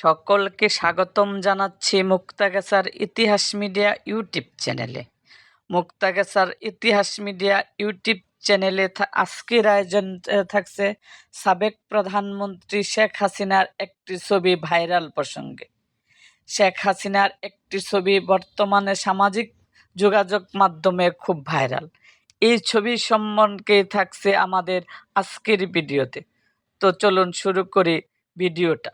সকলকে স্বাগতম জানাচ্ছি মুক্তাগাছার ইতিহাস মিডিয়া ইউটিউব চ্যানেলে। মুক্তাগাছার ইতিহাস মিডিয়া ইউটিউব চ্যানেলে আজকের আয়োজন থাকছে সাবেক প্রধানমন্ত্রী শেখ হাসিনার একটি ছবি ভাইরাল প্রসঙ্গে। শেখ হাসিনার একটি ছবি বর্তমানে সামাজিক যোগাযোগ মাধ্যমে খুব ভাইরাল। এই ছবি সম্বন্ধে থাকছে আমাদের আজকের ভিডিওতে। তো চলুন শুরু করি ভিডিওটা।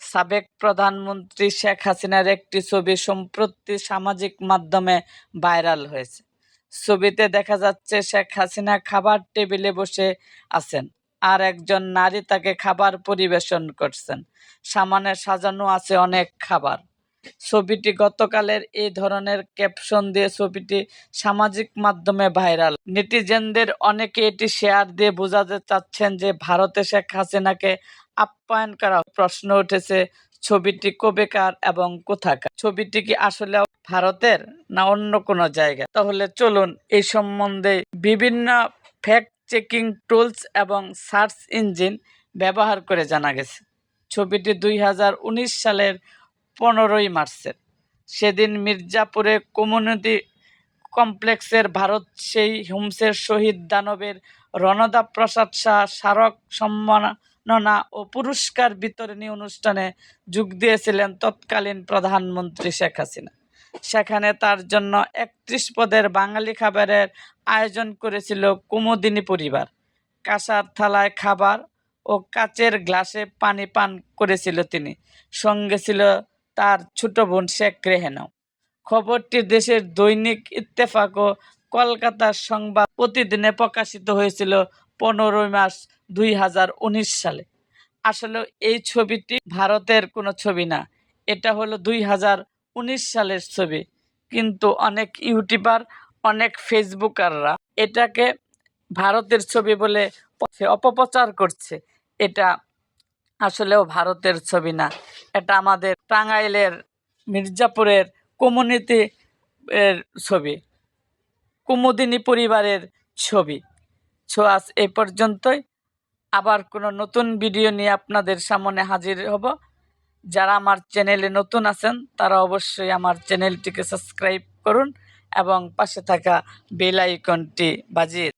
সাবেক প্রধানমন্ত্রী শেখ হাসিনার একটি ছবি সম্প্রতি সামাজিক মাধ্যমে ভাইরাল হয়েছে। ছবিতে দেখা যাচ্ছে শেখ হাসিনা খাবার টেবিলে বসে আছেন আর একজন নারী তাকে খাবার পরিবেশন করছেন। সামানে সাজানো আছে অনেক খাবার। ছবিটি গতকালের এই ধরনের ক্যাপশন দিয়ে ছবিটি সামাজিক মাধ্যমে ভাইরাল। নেটিজেনদের অনেকে এটি শেয়ার দিয়ে বোঝাতে চাচ্ছেন যে ভারতে শেখ হাসিনাকে আপ্যায়ন করা প্রশ্ন উঠেছে, ছবিটি কবেকার এবং কোথাকার? ছবিটি কি আসলে ভারতের না অন্য কোনো জায়গা তাহলে চলুন এই সম্বন্ধে বিভিন্ন ফ্যাক্ট চেকিং টুলস এবং সার্চ ইঞ্জিন ব্যবহার করে জানা গেছে। ছবিটি দুই হাজার উনিশ সালের পনেরোই মার্চের। সেদিন মির্জাপুরে কমিউনিটি কমপ্লেক্সের ভারত সেই হোমসের শহীদ দানবের রণদা প্রসাদ শাহ স্মারক সম্মাননা ও পুরস্কার বিতরণী অনুষ্ঠানে যোগ দিয়েছিলেন তৎকালীন প্রধানমন্ত্রী শেখ হাসিনা। সেখানে তার জন্য একত্রিশ পদের বাঙালি খাবারের আয়োজন করেছিল কুমুদিনী পরিবার। কাঁসার থালায় খাবার ও কাচের গ্লাসে পানি পান করেছিল তিনি। সঙ্গে ছিল তার ছোট বোন শেখ রেহেনাও। খবরটি দেশের দৈনিক ইত্তেফাক ও কলকাতার সংবাদ প্রতিদিনে প্রকাশিত হয়েছিল পনেরোই মার্চ দুই হাজার উনিশ সালে। আসলে এই ছবিটি ভারতের কোনো ছবি না, এটা হলো দুই হাজার উনিশ সালের ছবি। কিন্তু অনেক ইউটিউবার, অনেক ফেসবুকাররা এটাকে ভারতের ছবি বলে অপপ্রচার করছে। এটা আসলেও ভারতের ছবি না। এটা আমাদের টাঙ্গাইলের, মির্জাপুরের কমিউনিটি এর ছবি। কুমুদিনী পরিবারের ছবি। সো আজ এই পর্যন্তই। আবার কোনো নতুন ভিডিও নিয়ে আপনাদের সামনে হাজির হব। যারা আমার চ্যানেলে নতুন আছেন, তারা অবশ্যই আমার চ্যানেলটিকে সাবস্ক্রাইব করুন এবং পাশে থাকা বেল আইকনটি বাজিয়ে